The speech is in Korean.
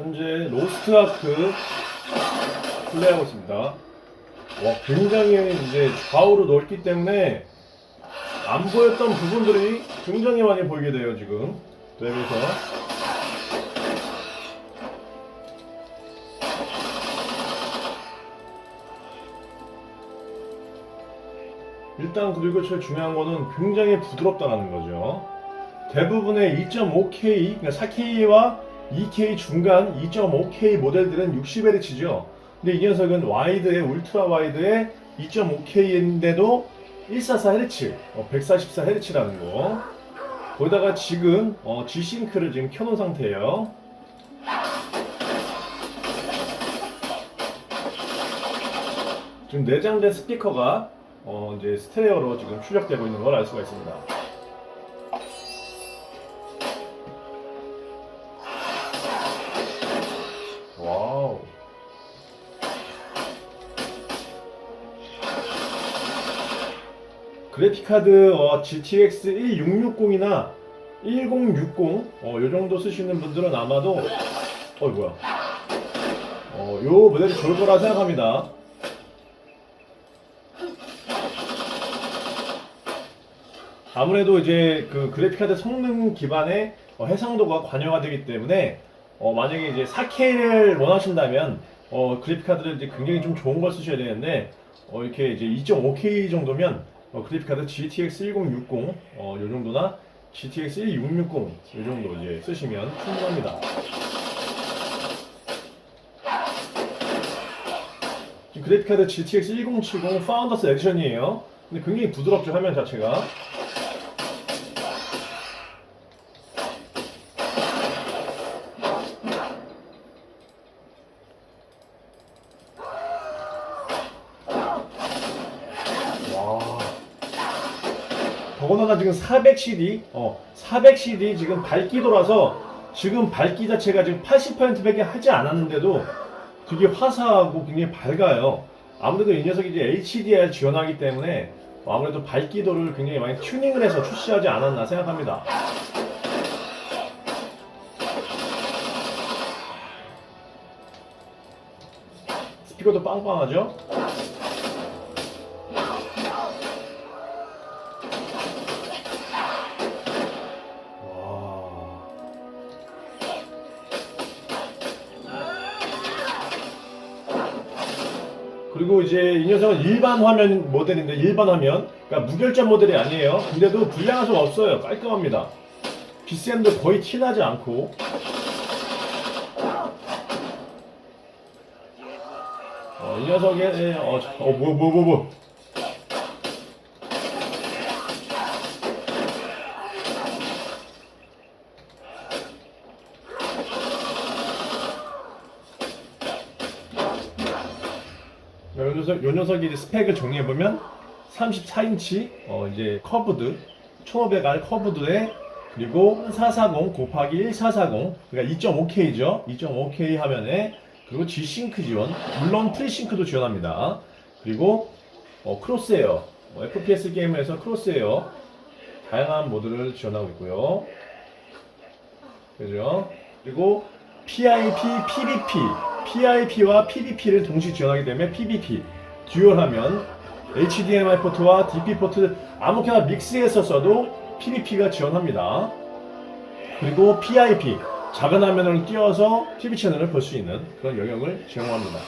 현재 로스트 아크 플레이하고 있습니다. 와, 굉장히 이제 좌우로 넓기 때문에 안 보였던 부분들이 굉장히 많이 보이게 돼요, 지금. 웹에서. 일단 그리고 제일 중요한 거는 굉장히 부드럽다는 거죠. 대부분의 2.5K, 그러니까 4K와 2K 중간 2.5K 모델들은 60Hz죠. 근데 이 녀석은 와이드에 울트라 와이드에 2.5K인데도 144Hz, 144Hz라는 거. 거기다가 지금 어, G싱크를 지금 켜놓은 상태예요. 지금 내장된 스피커가 어, 이제 스테레오로 지금 출력되고 있는 걸 알 수가 있습니다. 그래픽카드 어, GTX 1660이나 1060, 어, 요 정도 쓰시는 분들은 아마도, 어, 뭐야. 어, 요 모델이 좋을 거라 생각합니다. 아무래도 이제 그 그래픽카드 성능 기반의 어, 해상도가 관여가 되기 때문에 어, 만약에 이제 4K를 원하신다면 어, 그래픽카드를 이제 굉장히 좀 좋은 걸 쓰셔야 되는데 어, 이렇게 이제 2.5K 정도면 어, 그래픽카드 GTX 1060 어, 요 정도나 GTX 1660 요 정도 이제 쓰시면 충분합니다. 지금 그래픽카드 GTX 1070 파운더스 액션이에요. 근데 굉장히 부드럽죠 화면 자체가. 더군다나 지금 400CD, 어, 400CD 지금 밝기도라서 지금 밝기 자체가 지금 80%밖에 하지 않았는데도 되게 화사하고 굉장히 밝아요. 아무래도 이 녀석이 이제 HDR 지원하기 때문에 아무래도 밝기도를 굉장히 많이 튜닝을 해서 출시하지 않았나 생각합니다. 스피커도 빵빵하죠? 그리고 이제 이 녀석은 일반 화면 모델인데 일반 화면 그러니까 무결점 모델이 아니에요. 근데도 불량할 수가 없어요. 깔끔합니다. 비쌤도 거의 티나지 않고. 어, 이 녀석의 어, 자- 어, 뭐, 뭐, 뭐, 뭐. 요 녀석, 요 녀석이 이제 스펙을 정리해보면 34인치 어 이제 커브드 1500R 커브드에 그리고 440 곱하기 1440 그러니까 2.5K죠. 2.5K 화면에 그리고 G싱크 지원 물론 프리싱크도 지원합니다. 그리고 어, 크로스에어 어, FPS 게임에서 크로스에어 다양한 모드를 지원하고 있고요. 그죠? 그리고 PIP, PVP PIP와 PVP를 동시 지원하기 때문에 PVP 듀얼하면 HDMI 포트와 DP 포트 아무렇게나 믹스해서 써도 PVP가 지원합니다. 그리고 PIP 작은 화면을 띄워서 TV 채널을 볼 수 있는 그런 영역을 제공합니다.